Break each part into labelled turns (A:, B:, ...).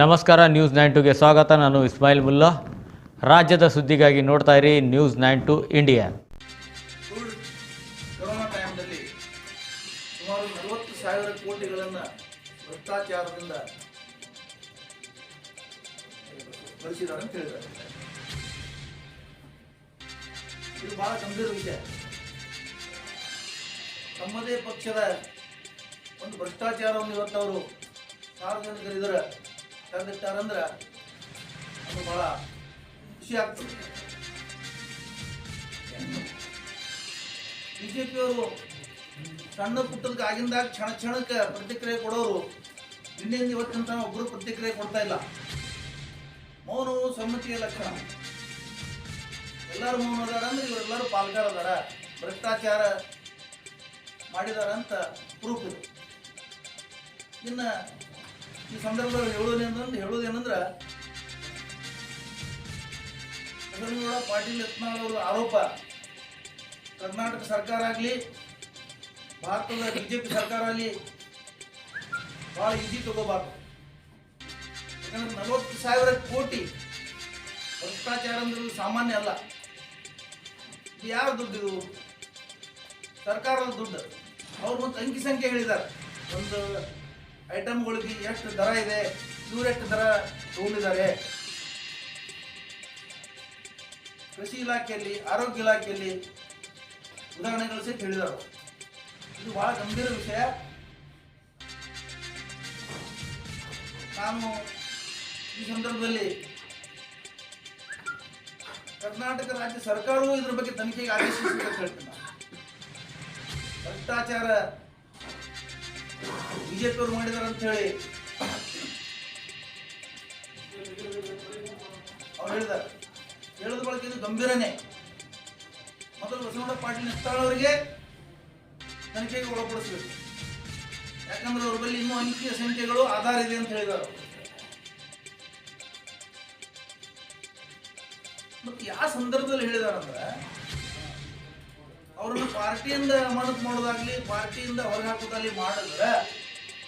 A: ನಮಸ್ಕಾರ news nine ಟುಗೆ ಸ್ವಾಗತ. ನಾನು ಇಸ್ಮಾಯಿಲ್ ಮುಲ್ಲಾ. ರಾಜ್ಯದ ಸುದ್ದಿಗಾಗಿ ನೋಡ್ತಾ ಇರಿ ನ್ಯೂಸ್ ನೈನ್ ಟು ಇಂಡಿಯಾ
B: ಸುಮಾರು ಭ್ರಷ್ಟಾಚಾರದಿಂದ ಬಹಳ ತಮ್ಮದೇ ಪಕ್ಷದ ಒಂದು ಭ್ರಷ್ಟಾಚಾರವನ್ನು ಇವತ್ತು ಅವರು ಸಾರ್ವಜನಿಕರು ಇದರ ತಂದಿಟ್ಟಾರಂದ್ರೆ ಅದು ಬಹಳ ಖುಷಿ ಆಗ್ತದೆ. ಬಿಜೆಪಿಯವರು ಸಣ್ಣ ಪುಟ್ಟದಕ್ಕೆ ಆಗಿಂದಾಗ ಕ್ಷಣ ಕ್ಷಣಕ್ಕೆ ಪ್ರತಿಕ್ರಿಯೆ ಕೊಡೋರು ಇಂಡಿಯನ್ ಇವತ್ತಿನ ತನಕ ಒಬ್ಬರು ಪ್ರತಿಕ್ರಿಯೆ ಕೊಡ್ತಾ ಇಲ್ಲ. ಮೌನವು ಸಮ್ಮತಿಯ ಲಕ್ಷಣ. ಎಲ್ಲರೂ ಮೌನ ಅದಾರ ಅಂದ್ರೆ ಇವರೆಲ್ಲರೂ ಪಾಲ್ಗಾರ ಅದಾರ ಭ್ರಷ್ಟಾಚಾರ ಮಾಡಿದಾರ ಅಂತ ಪ್ರೂಫ್ ಇದೆ. ಇನ್ನು ಈ ಸಂದರ್ಭದಲ್ಲಿ ಹೇಳೋದೇನಂದ್ರೆ ಹೇಳೋದೇನಂದ್ರೆ ಬಸವನಗೌಡ ಪಾಟೀಲ್ ಯತ್ನಾಳ್ ಅವರ ಆರೋಪ, ಕರ್ನಾಟಕ ಸರ್ಕಾರ ಆಗಲಿ, ಭಾರತದ ಬಿಜೆಪಿ ಸರ್ಕಾರ ಆಗಲಿ, ಭಾಳ ಈಜಿ ತಗೋಬಾರ್ದು. ಯಾಕಂದ್ರೆ ನಲವತ್ತು ಸಾವಿರ ಕೋಟಿ ಭ್ರಷ್ಟಾಚಾರ ಅಂದ್ರೆ ಸಾಮಾನ್ಯ ಅಲ್ಲ. ಇದು ಯಾರ ದುಡ್ಡು ಇದು? ಸರ್ಕಾರದ ದುಡ್ಡು. ಅವ್ರು ಮತ್ತು ಅಂಕಿ ಸಂಖ್ಯೆ ಹೇಳಿದ್ದಾರೆ. ಒಂದು ಐಟಮ್ಗಳಿಗೆ ಎಷ್ಟು ದರ ಇದೆ? ಇವರೆಷ್ಟು ದರ ತಗೊಂಡಿದ್ದಾರೆ? ಕೃಷಿ ಇಲಾಖೆಯಲ್ಲಿ, ಆರೋಗ್ಯ ಇಲಾಖೆಯಲ್ಲಿ ಉದಾಹರಣೆಗಳು ಸಹ ಹೇಳಿದರು. ಇದು ಬಹಳ ಗಂಭೀರ ವಿಷಯ. ನಾನು ಈ ಸಂದರ್ಭದಲ್ಲಿ ಕರ್ನಾಟಕ ರಾಜ್ಯ ಸರ್ಕಾರವೂ ಇದರ ಬಗ್ಗೆ ತನಿಖೆಗೆ ಆದೇಶಿಸಿದೆ ಅಂತ ಹೇಳ್ತೀನಿ. ಭ್ರಷ್ಟಾಚಾರ ಬಿಜೆಪಿಯವರು ಮಾಡಿದಾರ ಅಂತ ಹೇಳಿ. ಅವ್ರು ಹೇಳಿದಾರ. ಹೇಳದ ಬಳಕೆ ಇದು ಗಂಭೀರನೇ. ಮೊದಲು ಬಸವಣ್ಣ ಪಾಟೀಲ್ ನಿಸ್ತಾಳವರಿಗೆ ತನಿಖೆಗೆ ಒಳಪಡಿಸಬೇಕು. ಯಾಕಂದ್ರೆ ಅವ್ರ ಬಳಿ ಇನ್ನೂ ಅಂಕಿಯ ಸಂಖ್ಯೆಗಳು ಆಧಾರ ಇದೆ ಅಂತ ಹೇಳಿದ್ದಾರೆ ಮತ್ತೆ ಯಾವ ಸಂದರ್ಭದಲ್ಲಿ ಹೇಳಿದಾರಂದ್ರೆ ಅವ್ರನ್ನ ಪಾರ್ಟಿಯಿಂದ ಅಮಾನತ್ ಮಾಡೋದಾಗ್ಲಿ, ಪಾರ್ಟಿಯಿಂದ ಹೊರಗೆ ಹಾಕೋದಾಗ್ಲಿ ಮಾಡಿದ್ರೆ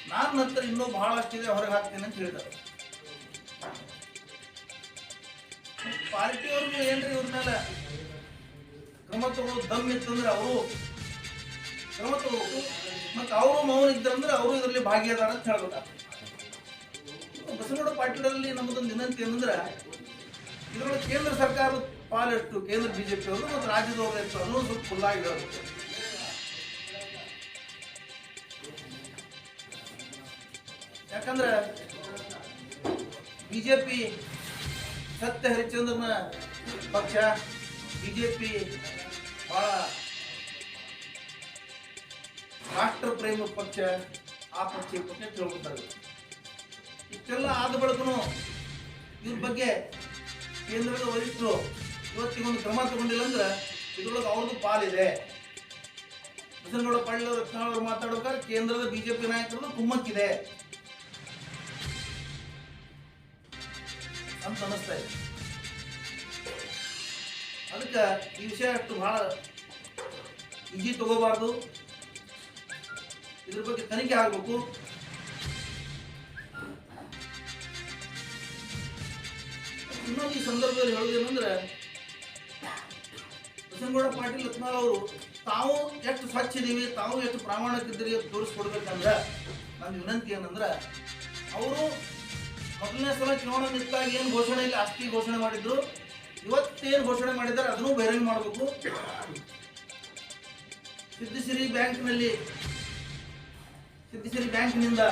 B: ನಾನು ನಂತರ ಇನ್ನೂ ಬಹಳಷ್ಟಿದೆ ಹೊರಗೆ ಹಾಕ್ತೇನೆ ಅಂತ ಹೇಳ್ತಾರೆ ಪಾರ್ಟಿಯವ್ರಿಗೂ ಏನ್ರಿ ಇವ್ರ ಮೇಲೆ ಕ್ರಮ ತಗೋ ದಮ್ ಇತ್ತಂದ್ರೆ ಅವರು ಕ್ರಮ ತಗೋಬೇಕು ಮತ್ತು ಅವರು ಮೌನ ಇದ್ದಂದ್ರೆ ಅವರು ಇದರಲ್ಲಿ ಭಾಗಿಯಾದಾರ ಅಂತ ಹೇಳ್ಬೇಕಾಗ್ತದೆ. ಬಸವನಗೌಡ ಪಾಟೀಲರಲ್ಲಿ ನಮ್ಮದೊಂದು ವಿನಂತಿ ಏನಂದ್ರೆ, ಇದರೊಳಗೆ ಕೇಂದ್ರ ಸರ್ಕಾರದ ಪಾಲೆಷ್ಟು ಕೇಂದ್ರ ಬಿಜೆಪಿ ಅವರು ಮತ್ತು ರಾಜ್ಯದವರು ಅನ್ನೋದು ಸ್ವಲ್ಪ ಫುಲ್ಲಾಗಿ ಹೇಳಬೇಕು ಯಾಕಂದ್ರೆ ಬಿಜೆಪಿ ಸತ್ಯ ಹರಿಶ್ಚಂದ್ರನ ಪಕ್ಷ, ಬಿಜೆಪಿ ಬಹಳ ರಾಷ್ಟ್ರ ಪ್ರೇಮ ಪಕ್ಷ, ಆ ಪಕ್ಷ ಪಕ್ಷ ತಿಳ್ಕೊತಾರೆ. ಇಷ್ಟೆಲ್ಲ ಆದ ಬಳಿಕನು ಇದ್ರ ಬಗ್ಗೆ ಕೇಂದ್ರದ ವರಿಷ್ಠರು ಇವತ್ತಿಗೊಂದು ಕ್ರಮ ತಗೊಂಡಿಲ್ಲ ಅಂದ್ರೆ ಇದ್ರೊಳಗೆ ಅವ್ರದ್ದು ಪಾಲಿದೆ. ಬಸನಗೌಡ ಪಾಟೀಲ್ ರತ್ನಾಳ್ ಮಾತಾಡ್ಬೇಕಾದ್ರೆ ಕೇಂದ್ರದ ಬಿಜೆಪಿ ನಾಯಕರದ್ದು ಕುಮ್ಮಕ್ಕಿದೆ. ಅಂತ ಅನಿಸ್ತಾ ಇದೆ. ಅದಕ್ಕೆ ಈ ವಿಷಯ ಅಷ್ಟು ಬಹಳ ಈಜಿ ತಗೋಬಾರ್ದು. ಇದ್ರ ಬಗ್ಗೆ ತನಿಖೆ ಆಗಬೇಕು. ಇನ್ನೊಂದು ಈ ಸಂದರ್ಭದಲ್ಲಿ ಹೇಳೋದೇನೆಂದ್ರೆ ಬಸನಗೌಡ ಪಾಟೀಲ್ ಲಕ್ಷ್ಮಣ ಅವರು, ತಾವು ಎಷ್ಟು ಸ್ವಚ್ಛ ಇದ್ದೀವಿ ತಾವು ಎಷ್ಟು ಪ್ರಾಮಾಣಿಕ ಇದ್ದೀರಿ ಅಂತ ತೋರಿಸ್ಕೊಡ್ಬೇಕಂದ್ರೆ, ನನ್ನ ವಿನಂತಿ ಏನಂದ್ರೆ, ಅವರು ಮೊದಲನೇ ಸಲ ಚುನಾವಣೆ ನಿಂತಾಗ ಏನು ಘೋಷಣೆ ಇಲ್ಲ ಆಸ್ತಿ ಘೋಷಣೆ ಮಾಡಿದ್ರು. ಇವತ್ತೇನು ಘೋಷಣೆ ಮಾಡಿದ್ದಾರೆ, ಅದನ್ನು ಬಹಿರಂಗ ಮಾಡಬೇಕು. ಸಿದ್ಧಿಸಿರಿ ಬ್ಯಾಂಕ್ನಲ್ಲಿ, ಸಿದ್ಧಿಸಿರಿ ಬ್ಯಾಂಕ್ನಿಂದ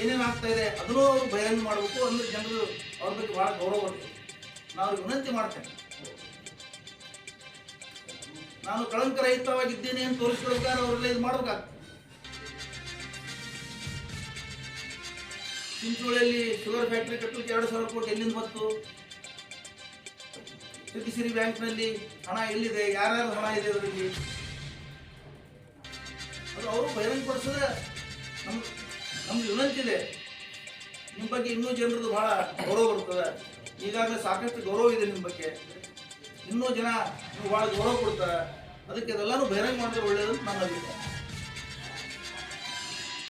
B: ಏನೇನು ಆಗ್ತಾ ಇದೆ, ಅದನ್ನು ಅವರು ಬಹಿರಂಗ ಮಾಡಬೇಕು ಅಂದರೆ ಜನರು ಅವ್ರ ಬಗ್ಗೆ ಭಾಳ ಗೌರವ ನಾವು ವಿನಂತಿ ಮಾಡ್ತೇನೆ. ನಾನು ಕಳಂಕ ರಹಿತವಾಗಿದ್ದೇನೆ ಅಂತ ತೋರಿಸ್ಕೊಳ್ಬೇಕಾದ್ರೆ ಅವರೆಲ್ಲ ಇದು ಮಾಡ್ಬೇಕಾಗ್ತದೆ. ಚಿಂಚೋಳಿಯಲ್ಲಿ ಶುಗರ್ ಫ್ಯಾಕ್ಟ್ರಿ ಕಟ್ಟಲಿಕ್ಕೆ ಎರಡು ಸಾವಿರ ಕೋಟಿ ಎಲ್ಲಿಂದ ಬಂತು? ಸಿದ್ಧಿಸಿರಿ ಬ್ಯಾಂಕ್ನಲ್ಲಿ ಹಣ ಎಲ್ಲಿದೆ? ಯಾರ್ಯಾರು ಹಣ ಇದೆ ಅದರಲ್ಲಿ? ಅದು ಅವರು ಬಹಿರಂಗಪಡಿಸಿದ್ರೆ ನಮ್ ನಮ್ಗೆ ವಿನಂತಿ ಇದೆ. ನಿಮ್ಮ ಬಗ್ಗೆ ಇನ್ನೂ ಜನರದ್ದು ಬಹಳ ಗೌರವ ಬರ್ತದೆ. ಈಗಾಗಲೇ ಸಾಕಷ್ಟು ಗೌರವ ಇದೆ ನಿಮ್ಮ ಬಗ್ಗೆ. ಇನ್ನೂ ಜನ ಭಾಳ ಗೌರವ ಕೊಡ್ತಾರೆ. ಅದಕ್ಕೆ ಅದೆಲ್ಲನೂ ಬಹಿರಂಗ ಮಾಡಿದ್ರೆ ಒಳ್ಳೆಯದು ಅಂತ ನನ್ನ ಅಭಿಪ್ರಾಯ.